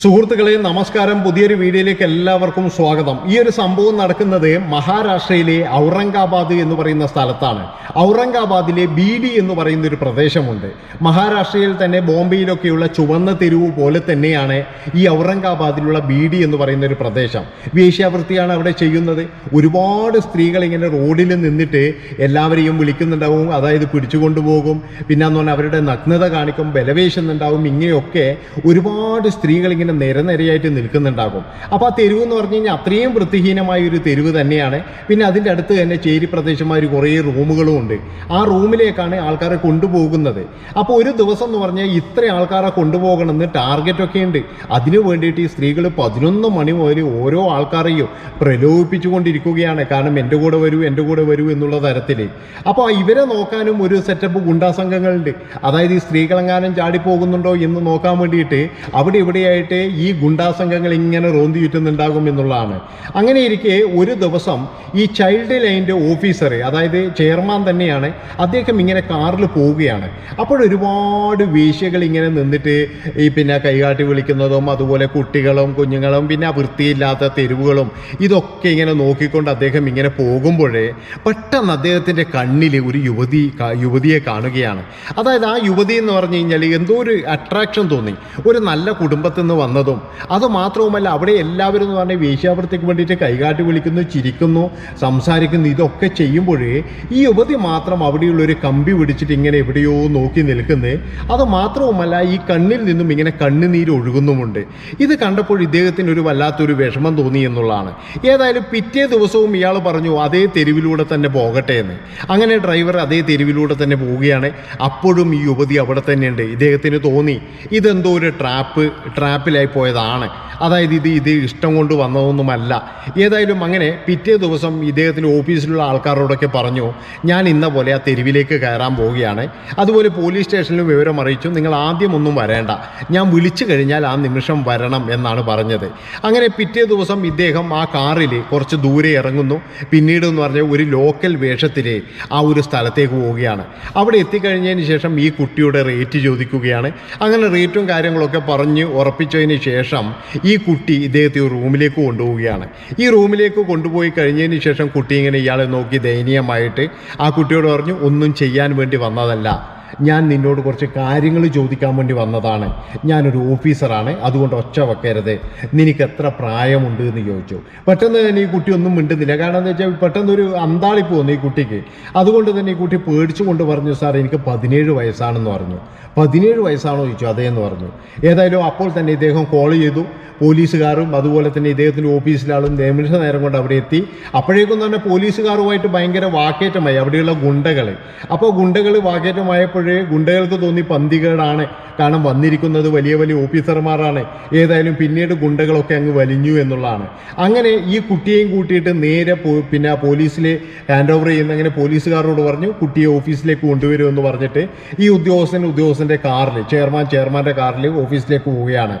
സുഹൃത്തുക്കളെ നമസ്കാരം. പുതിയൊരു വീഡിയോയിലേക്ക് എല്ലാവർക്കും സ്വാഗതം. ഈ ഒരു സംഭവം നടക്കുന്നത് മഹാരാഷ്ട്രയിലെ ഔറംഗാബാദ് എന്ന് പറയുന്ന സ്ഥലത്താണ്. ഔറംഗാബാദിലെ ബീഡി എന്ന് പറയുന്ന ഒരു പ്രദേശമുണ്ട്. മഹാരാഷ്ട്രയിൽ തന്നെ ബോംബെയിലൊക്കെയുള്ള ചുവന്ന തെരുവ് പോലെ തന്നെയാണ് ഈ ഔറംഗാബാദിലുള്ള ബീഡി എന്ന് പറയുന്ന ഒരു പ്രദേശം. വേശ്യാവൃത്തിയാണ് അവിടെ ചെയ്യുന്നത്. ഒരുപാട് സ്ത്രീകൾ ഇങ്ങനെ റോഡിൽ നിന്നിട്ട് എല്ലാവരെയും വിളിക്കുന്നുണ്ടാവും. അതായത് പിടിച്ചുകൊണ്ടുപോകും പിന്നെ എന്ന് പറഞ്ഞാൽ അവരുടെ നഗ്നത കാണിക്കും ബലവേശുന്നുണ്ടാവും. ഇങ്ങനെയൊക്കെ ഒരുപാട് സ്ത്രീകൾ ഇങ്ങനെ നിരനിരയായിട്ട് നിൽക്കുന്നുണ്ടാകും. അപ്പോൾ ആ തെരുവ് എന്ന് പറഞ്ഞു കഴിഞ്ഞാൽ അത്രയും വൃത്തിഹീനമായ ഒരു തെരുവ് തന്നെയാണ്. പിന്നെ അതിന്റെ അടുത്ത് തന്നെ ചേരി പ്രദേശമായ കുറേ റൂമുകളും ഉണ്ട്. ആ റൂമിലേക്കാണ് ആൾക്കാരെ കൊണ്ടുപോകുന്നത്. അപ്പോൾ ഒരു ദിവസം എന്ന് പറഞ്ഞാൽ ഇത്ര ആൾക്കാരെ കൊണ്ടുപോകണമെന്ന് ടാർഗറ്റ് ഒക്കെ ഉണ്ട്. അതിനു വേണ്ടിയിട്ട് ഈ സ്ത്രീകൾ പതിനൊന്ന് മണി മുതൽ ഓരോ ആൾക്കാരെയും പ്രലോഭിപ്പിച്ചുകൊണ്ടിരിക്കുകയാണ്. കാരണം എന്റെ കൂടെ വരൂ എന്റെ കൂടെ വരൂ എന്നുള്ള തരത്തിൽ. അപ്പോൾ ഇവരെ നോക്കാനും ഒരു സെറ്റപ്പ് ഗുണ്ടാ സംഘങ്ങളുണ്ട് അതായത് ഈ സ്ത്രീകളെങ്ങാനും ചാടിപ്പോകുന്നുണ്ടോ എന്ന് നോക്കാൻ വേണ്ടിയിട്ട് അവിടെ ഇവിടെയായിട്ട് ഈ ഗുണ്ടാസംഘങ്ങൾ ഇങ്ങനെ റോന്തി ചുറ്റുന്നുണ്ടാകും എന്നുള്ളതാണ്. അങ്ങനെ ഇരിക്കെ ഒരു ദിവസം ഈ ചൈൽഡ് ലൈന്റെ ഓഫീസർ അതായത് ചെയർമാൻ തന്നെയാണ് അദ്ദേഹം ഇങ്ങനെ കാറിൽ പോവുകയാണ്. അപ്പോഴൊരുപാട് വേശ്യകൾ ഇങ്ങനെ നിന്നിട്ട് ഈ പിന്നെ കൈകാട്ടി വിളിക്കുന്നതും അതുപോലെ കുട്ടികളും കുഞ്ഞുങ്ങളും പിന്നെ വൃത്തിയില്ലാത്ത തെരുവുകളും ഇതൊക്കെ ഇങ്ങനെ നോക്കിക്കൊണ്ട് അദ്ദേഹം ഇങ്ങനെ പോകുമ്പോഴേ പെട്ടെന്ന് അദ്ദേഹത്തിന്റെ കണ്ണിൽ ഒരു യുവതി യുവതിയെ കാണുകയാണ്. അതായത് ആ യുവതി എന്ന് പറഞ്ഞു കഴിഞ്ഞാൽ എന്തോ ഒരു അട്രാക്ഷൻ തോന്നി. ഒരു നല്ല കുടുംബത്തിൽ നിന്ന് വന്നതും. അത് മാത്രവുമല്ല അവിടെ എല്ലാവരും എന്ന് പറഞ്ഞാൽ വേശ്യാവൃത്തിക്ക് വേണ്ടിയിട്ട് കൈകാട്ടി വിളിക്കുന്നു ചിരിക്കുന്നു സംസാരിക്കുന്നു ഇതൊക്കെ ചെയ്യുമ്പോഴേ ഈ യുവതി മാത്രം അവിടെയുള്ള ഒരു കമ്പി പിടിച്ചിട്ട് ഇങ്ങനെ എവിടെയോ നോക്കി നിൽക്കുന്നത് അത് മാത്രവുമല്ല ഈ കണ്ണിൽ നിന്നും ഇങ്ങനെ കണ്ണുനീര് ഒഴുകുന്നുമുണ്ട്. ഇത് കണ്ടപ്പോൾ ഇദ്ദേഹത്തിന് ഒരു വല്ലാത്തൊരു വിഷമം തോന്നി എന്നുള്ളതാണ്. ഏതായാലും പിറ്റേ ദിവസവും ഇയാൾ പറഞ്ഞു അതേ തെരുവിലൂടെ തന്നെ പോകട്ടെ എന്ന് അങ്ങനെ ഡ്രൈവർ അതേ തെരുവിലൂടെ തന്നെ പോവുകയാണ്. അപ്പോഴും ഈ യുവതി അവിടെ തന്നെയുണ്ട്. ഇദ്ദേഹത്തിന് തോന്നി ഇതെന്തോ ഒരു ട്രാപ്പ് ട്രാപ്പിലായി പോയതാണ്. അതായത് ഇത് ഇത് ഇഷ്ടം കൊണ്ട് വന്നതൊന്നുമല്ല. ഏതായാലും അങ്ങനെ പിറ്റേ ദിവസം ഇദ്ദേഹത്തിന്റെ ഓഫീസിലുള്ള ആൾക്കാരോടൊക്കെ പറഞ്ഞു ഞാൻ ഇന്ന പോലെ ആ തെരുവിലേക്ക് കയറാൻ പോവുകയാണ്. അതുപോലെ പോലീസ് സ്റ്റേഷനിലും വിവരം അറിയിച്ചു. നിങ്ങൾ ആദ്യം ഒന്നും വരേണ്ട. ഞാൻ വിളിച്ചു കഴിഞ്ഞാൽ ആ നിമിഷം വരണം എന്നാണ് പറഞ്ഞത്. അങ്ങനെ പിറ്റേ ദിവസം ഇദ്ദേഹം ആ കാറിൽ കുറച്ച് ദൂരെ ഇറങ്ങുന്നു. പിന്നീട് എന്ന് പറഞ്ഞാൽ ഒരു ലോക്കൽ വേഷത്തിൽ ആ ഒരു സ്ഥലത്തേക്ക് പോവുകയാണ്. അവിടെ എത്തിക്കഴിഞ്ഞതിന് ശേഷം ഈ കുട്ടിയുടെ റേറ്റ് ചോദിക്കുകയാണ്. അങ്ങനെ റേറ്റും കാര്യങ്ങളൊക്കെ പറഞ്ഞ് ഉറപ്പിച്ചതിന് ശേഷം ഈ കുട്ടി ഇദ്ദേഹത്തെ ഒരു റൂമിലേക്ക് കൊണ്ടുപോവുകയാണ്. ഈ റൂമിലേക്ക് കൊണ്ടുപോയി കഴിഞ്ഞതിന് ശേഷം കുട്ടി ഇങ്ങനെ ഇയാളെ നോക്കി ദയനീയമായിട്ട് ആ കുട്ടിയോട് പറഞ്ഞു ഒന്നും ചെയ്യാൻ വേണ്ടി വന്നതല്ല. ഞാൻ നിന്നോട് കുറച്ച് കാര്യങ്ങൾ ചോദിക്കാൻ വേണ്ടി വന്നതാണ്. ഞാനൊരു ഓഫീസറാണ്. അതുകൊണ്ട് ഒച്ച വെക്കരുത്. നിനക്ക് എത്ര പ്രായമുണ്ട് എന്ന് ചോദിച്ചു. പെട്ടെന്ന് തന്നെ ഈ കുട്ടി ഒന്നും മിണ്ടുന്നില്ല. കാരണം എന്താ വെച്ചാൽ പെട്ടെന്ന് ഒരു അന്താളിപ്പ് വന്നു ഈ കുട്ടിക്ക്. അതുകൊണ്ട് തന്നെ ഈ കുട്ടി പേടിച്ചുകൊണ്ട് പറഞ്ഞു സാർ എനിക്ക് പതിനേഴ് വയസ്സാണെന്ന് പറഞ്ഞു. പതിനേഴ് വയസ്സാണോ? ചോദിച്ചു. അതേ എന്ന് പറഞ്ഞു. ഏതായാലും അപ്പോൾ തന്നെ ഇദ്ദേഹം കോൾ ചെയ്തു. പോലീസുകാരും അതുപോലെ തന്നെ ഇദ്ദേഹത്തിന്റെ ഓഫീസിലാളും നിമിഷ നേരം കൊണ്ട് അവിടെ എത്തി. അപ്പോഴേക്കും തന്നെ പോലീസുകാരുമായിട്ട് ഭയങ്കര വാക്കേറ്റമായി. അവിടെയുള്ള ഗുണ്ടകൾ അപ്പോൾ ഗുണ്ടകൾ വാക്കേറ്റമായപ്പോഴേ ഗുണ്ടകൾക്ക് തോന്നി പന്തികേടാണ് കാരണം വന്നിരിക്കുന്നത് വലിയ വലിയ ഓഫീസർമാരാണ്. ഏതായാലും പിന്നീട് ഗുണ്ടകളൊക്കെ അങ്ങ് വലിഞ്ഞു എന്നുള്ളതാണ്. അങ്ങനെ ഈ കുട്ടിയെയും കൂട്ടിയിട്ട് നേരെ പിന്നെ പോലീസിൽ ഹാൻഡ് ഓവർ ചെയ്യുന്ന അങ്ങനെ പോലീസുകാരോട് പറഞ്ഞു കുട്ടിയെ ഓഫീസിലേക്ക് കൊണ്ടുവരുമെന്ന് പറഞ്ഞിട്ട് ഈ ഉദ്യോഗസ്ഥൻ ഉദ്യോഗസ്ഥന്റെ കാറിൽ ചെയർമാൻ ചെയർമാന്റെ കാറിൽ ഓഫീസിലേക്ക് പോവുകയാണ്.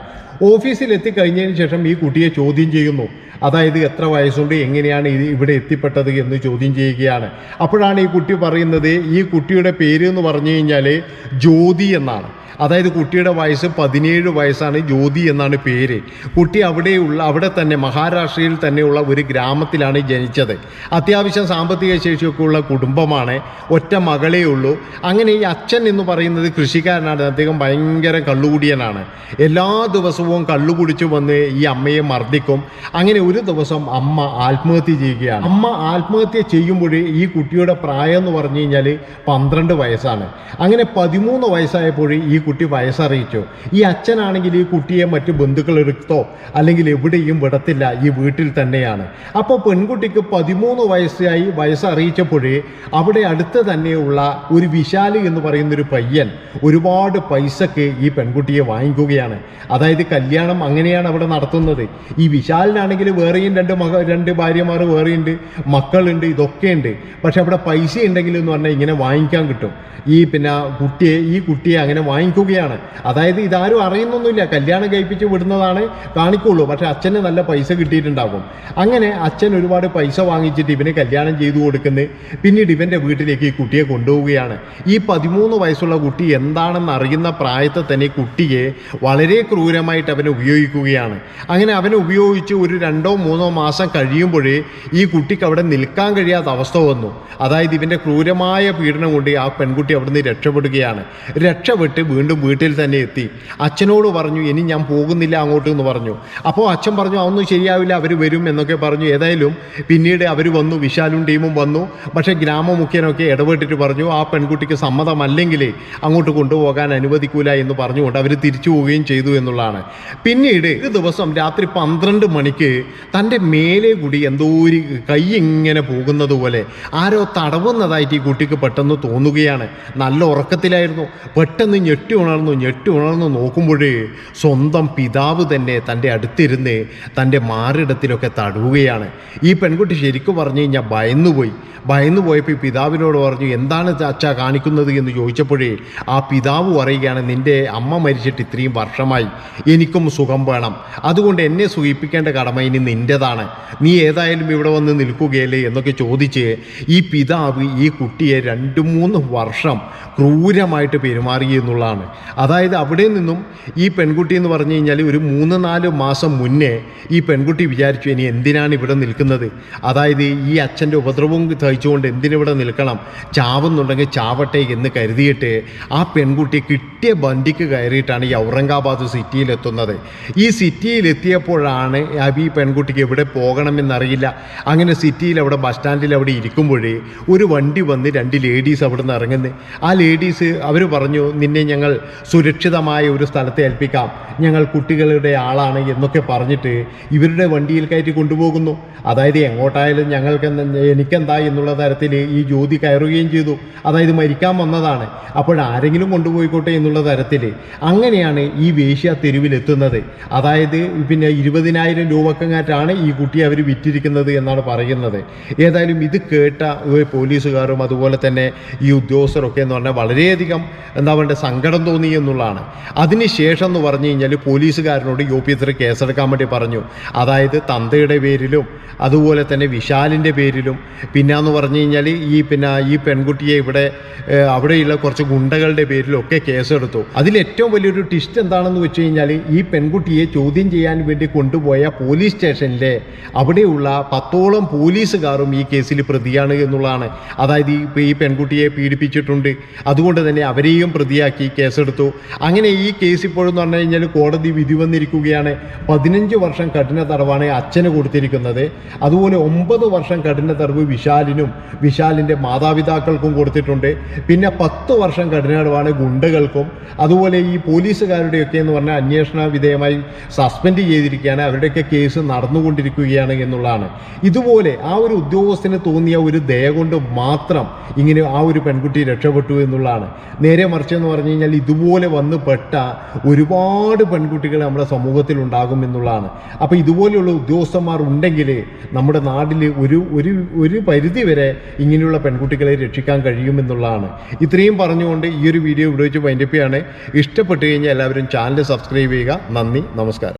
ഓഫീസിൽ എത്തിക്കഴിഞ്ഞതിന് ശേഷം ഈ കുട്ടിയെ ചോദ്യം ചെയ്യുന്നു. അതായത് എത്ര വയസ്സുണ്ട് എങ്ങനെയാണ് ഇത് ഇവിടെ എത്തിപ്പെട്ടത് എന്ന് ചോദ്യം ചെയ്യുകയാണ്. അപ്പോഴാണ് ഈ കുട്ടി പറയുന്നത് ഈ കുട്ടിയുടെ പേര് എന്ന് പറഞ്ഞു കഴിഞ്ഞാൽ ജ്യോതി എന്നാണ്. അതായത് കുട്ടിയുടെ വയസ്സ് പതിനേഴ് വയസ്സാണ് ജ്യോതി എന്നാണ് പേര്. കുട്ടി അവിടെയുള്ള അവിടെ തന്നെ മഹാരാഷ്ട്രയിൽ തന്നെയുള്ള ഒരു ഗ്രാമത്തിലാണ് ജനിച്ചത്. അത്യാവശ്യം സാമ്പത്തിക ശേഷിയൊക്കെ ഉള്ള കുടുംബമാണ്. ഒറ്റ മകളേ ഉള്ളൂ. അങ്ങനെ ഈ അച്ഛൻ എന്ന് പറയുന്നത് കൃഷിക്കാരനാണ്. അദ്ദേഹം ഭയങ്കര കള്ളുകുടിയനാണ്. എല്ലാ ദിവസവും കള്ളു കുടിച്ചു വന്ന് ഈ അമ്മയെ മർദ്ദിക്കും. അങ്ങനെ ഒരു ദിവസം അമ്മ ആത്മഹത്യ ചെയ്യുകയാണ്. അമ്മ ആത്മഹത്യ ചെയ്യുമ്പോൾ ഈ കുട്ടിയുടെ പ്രായം എന്ന് പറഞ്ഞു കഴിഞ്ഞാൽ പന്ത്രണ്ട് വയസ്സാണ്. അങ്ങനെ പതിമൂന്ന് വയസ്സായപ്പോൾ ഈ കുട്ടി വയസ്സറിയിച്ചു? ഈ അച്ഛനാണെങ്കിൽ ഈ കുട്ടിയെ മറ്റു ബന്ധുക്കൾ എടുത്തോ അല്ലെങ്കിൽ എവിടെയും വിടത്തില്ല ഈ വീട്ടിൽ തന്നെയാണ്. അപ്പോൾ പെൺകുട്ടിക്ക് പതിമൂന്ന് വയസ്സായി വയസ്സറിയിച്ചപ്പോഴേ അവിടെ അടുത്ത് തന്നെയുള്ള ഒരു വിശാലി എന്ന് പറയുന്നൊരു പയ്യൻ ഒരുപാട് പൈസക്ക് ഈ പെൺകുട്ടിയെ വാങ്ങിക്കുകയാണ്. അതായത് കല്യാണം അങ്ങനെയാണ് അവിടെ നടത്തുന്നത്. ഈ വിശാലിനാണെങ്കിൽ വേറെയും രണ്ട് മക രണ്ട് ഭാര്യമാർ വേറെയുണ്ട് മക്കളുണ്ട് ഇതൊക്കെയുണ്ട്. പക്ഷെ അവിടെ പൈസ ഉണ്ടെങ്കിൽ എന്ന് പറഞ്ഞാൽ ഇങ്ങനെ വാങ്ങിക്കാൻ കിട്ടും. ഈ പിന്നെ കുട്ടിയെ ഈ കുട്ടിയെ അങ്ങനെ വാങ്ങി വാങ്ങിക്കുകയാണ്. അതായത് ഇതാരും അറിയുന്നൊന്നുമില്ല. കല്യാണം കഴിപ്പിച്ച് വിടുന്നതാണ് കാണിക്കുള്ളൂ. പക്ഷെ അച്ഛന് നല്ല പൈസ കിട്ടിയിട്ടുണ്ടാകും. അങ്ങനെ അച്ഛൻ ഒരുപാട് പൈസ വാങ്ങിച്ചിട്ട് ഇവന് കല്യാണം ചെയ്തു കൊടുക്കുന്നത് പിന്നീട് ഇവന്റെ വീട്ടിലേക്ക് ഈ കുട്ടിയെ കൊണ്ടുപോവുകയാണ്. ഈ പതിമൂന്ന് വയസ്സുള്ള കുട്ടി എന്താണെന്ന് അറിയുന്ന പ്രായത്തിൽ തന്നെ കുട്ടിയെ വളരെ ക്രൂരമായിട്ട് അവനെ ഉപയോഗിക്കുകയാണ്. അങ്ങനെ അവനെ ഉപയോഗിച്ച് ഒരു രണ്ടോ മൂന്നോ മാസം കഴിയുമ്പോഴേ ഈ കുട്ടിക്ക് അവിടെ നിൽക്കാൻ കഴിയാത്ത അവസ്ഥ വന്നു. അതായത് ഇവന്റെ ക്രൂരമായ പീഡനം കൊണ്ട് ആ പെൺകുട്ടി അവിടുന്ന് രക്ഷപ്പെടുകയാണ്. രക്ഷപ്പെട്ട് വീണ്ടും വീട്ടിൽ തന്നെ എത്തി. അച്ഛനോട് പറഞ്ഞു ഇനി ഞാൻ പോകുന്നില്ല അങ്ങോട്ട് എന്ന് പറഞ്ഞു. അപ്പോൾ അച്ഛൻ പറഞ്ഞു അതൊന്നും ശരിയാവില്ല അവർ വരും എന്നൊക്കെ പറഞ്ഞു. ഏതായാലും പിന്നീട് അവർ വന്നു വിശാലും ടീമും വന്നു. പക്ഷേ ഗ്രാമമുഖ്യനൊക്കെ ഇടപെട്ടിട്ട് പറഞ്ഞു ആ പെൺകുട്ടിക്ക് സമ്മതമല്ലെങ്കിൽ അങ്ങോട്ട് കൊണ്ടുപോകാൻ അനുവദിക്കൂല എന്ന് പറഞ്ഞുകൊണ്ട് അവർ തിരിച്ചു പോവുകയും ചെയ്തു എന്നുള്ളതാണ്. പിന്നീട് ഒരു ദിവസം രാത്രി പന്ത്രണ്ട് മണിക്ക് തന്റെ മേലെ കൂടി എന്തോ ഒരു കൈ ഇങ്ങനെ പോകുന്നത് പോലെ ആരോ തടവുന്നതായിട്ട് ഈ കുട്ടിക്ക് പെട്ടെന്ന് തോന്നുകയാണ്. നല്ല ഉറക്കത്തിലായിരുന്നു. പെട്ടെന്ന് ഞെട്ടി ഉണർന്നു ഞെട്ടി ഉണർന്നു നോക്കുമ്പോഴേ സ്വന്തം പിതാവ് തന്നെ തന്റെ അടുത്തിരുന്ന് തന്റെ മാറിടത്തിലൊക്കെ തടവുകയാണ് ഈ പെൺകുട്ടി ശരിക്കും പറഞ്ഞു കഴിഞ്ഞാൽ ഭയന്നുപോയി. ഭയന്നു പോയപ്പോൾ പിതാവിനോട് പറഞ്ഞു എന്താണ് അച്ഛ കാണിക്കുന്നത്? എന്ന് ചോദിച്ചപ്പോഴേ ആ പിതാവ് പറയുകയാണ് നിന്റെ അമ്മ മരിച്ചിട്ട് ഇത്രയും വർഷമായി എനിക്കും സുഖം വേണം. അതുകൊണ്ട് എന്നെ സുഖിപ്പിക്കേണ്ട കടമ ഇനി നിന്റെതാണ് നീ ഏതായാലും ഇവിടെ വന്ന് നിൽക്കുകയല്ലേ? എന്നൊക്കെ ചോദിച്ച് ഈ പിതാവ് ഈ കുട്ടിയെ രണ്ട് മൂന്ന് വർഷം ക്രൂരമായിട്ട് പെരുമാറി എന്നുള്ളതാണ്. അതായത് അവിടെ നിന്നും ഈ പെൺകുട്ടി എന്ന് പറഞ്ഞു കഴിഞ്ഞാൽ ഒരു മൂന്ന് നാല് മാസം മുന്നേ ഈ പെൺകുട്ടി വിചാരിച്ചു ഇനി എന്തിനാണ് ഇവിടെ നിൽക്കുന്നത്? അതായത് ഈ അച്ഛന്റെ ഉപദ്രവവും സഹിച്ചുകൊണ്ട് എന്തിനിവിടെ നിൽക്കണം? ചാവുന്നുണ്ടെങ്കിൽ ചാവട്ടെ എന്ന് കരുതിയിട്ട് ആ പെൺകുട്ടി കിട്ടിയ വണ്ടിക്ക് കയറിയിട്ടാണ് ഈ ഔറംഗാബാദ് സിറ്റിയിലെത്തുന്നത്. ഈ സിറ്റിയിലെത്തിയപ്പോഴാണ് ഈ പെൺകുട്ടിക്ക് എവിടെ പോകണമെന്നറിയില്ല. അങ്ങനെ സിറ്റിയിൽ അവിടെ ബസ് സ്റ്റാൻഡിൽ അവിടെ ഇരിക്കുമ്പോഴേ ഒരു വണ്ടി വന്ന് രണ്ട് ലേഡീസ് അവിടെ നിന്ന് ഇറങ്ങുന്നത് ആ ലേഡീസ് അവർ പറഞ്ഞു നിന്നെ ഞങ്ങൾ സുരക്ഷിതമായ ഒരു സ്ഥലത്ത് ഏൽപ്പിക്കാം. ഞങ്ങൾ കുട്ടികളുടെ ആളാണ് എന്നൊക്കെ പറഞ്ഞിട്ട് ഇവരുടെ വണ്ടിയിൽ കയറ്റി കൊണ്ടുപോകുന്നു. അതായത് എങ്ങോട്ടായാലും ഞങ്ങൾക്ക് എനിക്കെന്താ എനിക്കെന്താ എന്നുള്ള തരത്തിൽ ഈ ജ്യോതി കയറുകയും ചെയ്തു. അതായത് മരിക്കാൻ വന്നതാണ്. അപ്പോൾ ആരെങ്കിലും കൊണ്ടുപോയിക്കോട്ടെ എന്നുള്ള തരത്തിൽ അങ്ങനെയാണ് ഈ വേശ്യ തെരുവിലെത്തുന്നത്. അതായത് പിന്നെ ഇരുപതിനായിരം രൂപക്കങ്ങാറ്റാണ് ഈ കുട്ടി അവർ വിറ്റിരിക്കുന്നത് എന്നാണ് പറയുന്നത്. ഏതായാലും ഇത് കേട്ട പോലീസുകാരും അതുപോലെ തന്നെ ഈ ഉദ്യോഗസ്ഥരൊക്കെ എന്ന് പറഞ്ഞാൽ വളരെയധികം എന്താ പറയുക സങ്കടം തോന്നി എന്നുള്ളതാണ്. അതിനുശേഷം എന്ന് പറഞ്ഞു കഴിഞ്ഞാൽ പോലീസുകാരനോട് യു പി എത്ര കേസെടുക്കാൻ വേണ്ടി പറഞ്ഞു. അതായത് തന്തയുടെ പേരിലും അതുപോലെ തന്നെ വിശാലിന്റെ പേരിലും പിന്നെ എന്ന് പറഞ്ഞു കഴിഞ്ഞാൽ ഈ പിന്നെ ഈ പെൺകുട്ടിയെ ഇവിടെ അവിടെയുള്ള കുറച്ച് ഗുണ്ടകളുടെ പേരിലൊക്കെ കേസെടുത്തു. അതിലേറ്റവും വലിയൊരു ട്വിസ്റ്റ് എന്താണെന്ന് വെച്ച് കഴിഞ്ഞാൽ ഈ പെൺകുട്ടിയെ ചോദ്യം ചെയ്യാൻ വേണ്ടി കൊണ്ടുപോയ പോലീസ് സ്റ്റേഷനിലെ അവിടെയുള്ള പത്തോളം പോലീസുകാരും ഈ കേസിൽ പ്രതിയാണ് എന്നുള്ളതാണ്. അതായത് ഈ പെൺകുട്ടിയെ പീഡിപ്പിച്ചിട്ടുണ്ട്. അതുകൊണ്ട് തന്നെ അവരെയും പ്രതിയാക്കി കേസെടുത്തു. അങ്ങനെ ഈ കേസ് ഇപ്പോഴെന്ന് പറഞ്ഞു കഴിഞ്ഞാൽ കോടതി വിധി വന്നിരിക്കുകയാണ്. പതിനഞ്ച് വർഷം കഠിന തടവാണ് അച്ഛന് കൊടുത്തിരിക്കുന്നത്. അതുപോലെ ഒമ്പത് വർഷം കഠിന തടവ് വിശാലിനും വിശാലിന്റെ മാതാപിതാക്കൾക്കും കൊടുത്തിട്ടുണ്ട്. പിന്നെ പത്ത് വർഷം കഠിനാടുവാണ് ഗുണ്ടകൾക്കും അതുപോലെ ഈ പോലീസുകാരുടെയൊക്കെ എന്ന് പറഞ്ഞാൽ അന്വേഷണ വിധേയമായി സസ്പെൻഡ് ചെയ്തിരിക്കുകയാണ്. അവരുടെയൊക്കെ കേസ് നടന്നുകൊണ്ടിരിക്കുകയാണ് എന്നുള്ളതാണ്. ഇതുപോലെ ആ ഒരു ഉദ്യോഗസ്ഥന് തോന്നിയ ഒരു ദയ കൊണ്ട് മാത്രം ഇങ്ങനെ ആ ഒരു പെൺകുട്ടി രക്ഷപ്പെട്ടു എന്നുള്ളതാണ്. നേരെ മറിച്ച് എന്ന് പറഞ്ഞു കഴിഞ്ഞാൽ ഇതുപോലെ വന്ന് പെട്ട ഒരുപാട് പെൺകുട്ടികൾ നമ്മുടെ സമൂഹത്തിൽ ഉണ്ടാകും എന്നുള്ളതാണ്. അപ്പോൾ ഇതുപോലെയുള്ള ഉദ്യോഗസ്ഥന്മാർ ഉണ്ടെങ്കിൽ നമ്മുടെ നാട്ടിൽ ഒരു ഒരു ഒരു പരിധി വരെ ഇങ്ങനെയുള്ള പെൺകുട്ടികളെ രക്ഷിക്കാൻ കഴിയുമെന്നുള്ളതാണ്. ഇത്രയും പറഞ്ഞുകൊണ്ട് ഈ ഒരു വീഡിയോ ഇവിടെ വെച്ച് വൈൻഡപ്പിയാണ് ഇഷ്ടപ്പെട്ടു കഴിഞ്ഞാൽ എല്ലാവരും ചാനൽ സബ്സ്ക്രൈബ് ചെയ്യുക. നന്ദി നമസ്കാരം.